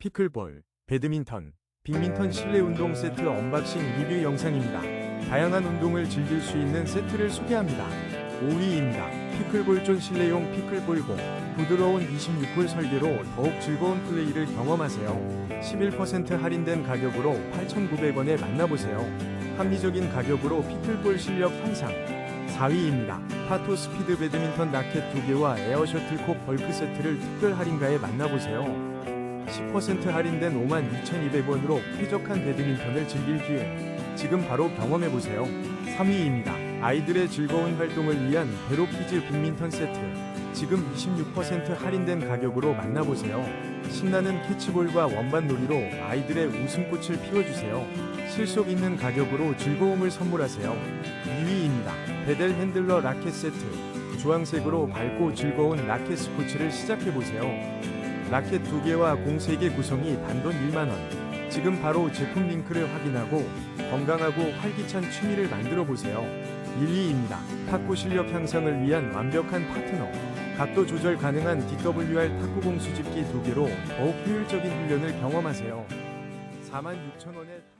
피클볼, 배드민턴, 빅민턴 실내 운동 세트 언박싱 리뷰 영상입니다. 다양한 운동을 즐길 수 있는 세트를 소개합니다. 5위입니다. 피클볼존 실내용 피클볼공 부드러운 26홀 설계로 더욱 즐거운 플레이를 경험하세요. 11% 할인된 가격으로 8,900원에 만나보세요. 합리적인 가격으로 피클볼 실력 향상 4위입니다. 파토 스피드 배드민턴 라켓 2개와 에어 셔틀콕 벌크 세트를 특별 할인가에 만나보세요. 10% 할인된 52,200원으로 쾌적한 배드민턴을 즐길 기회. 지금 바로 경험해보세요. 3위입니다. 아이들의 즐거운 활동을 위한 베로키즈 빅민턴 세트. 지금 26% 할인된 가격으로 만나보세요. 신나는 캐치볼과 원반 놀이로 아이들의 웃음꽃을 피워주세요. 실속 있는 가격으로 즐거움을 선물하세요. 2위입니다. 베델 핸들러 라켓 세트. 주황색으로 밝고 즐거운 라켓 스포츠를 시작해보세요. 라켓 2개와 공 3개 구성이 단돈 1만원. 지금 바로 제품 링크를 확인하고 건강하고 활기찬 취미를 만들어 보세요. 1위입니다. 탁구 실력 향상을 위한 완벽한 파트너. 각도 조절 가능한 DWR 탁구공 수집기 2개로 더욱 효율적인 훈련을 경험하세요. 46,000원에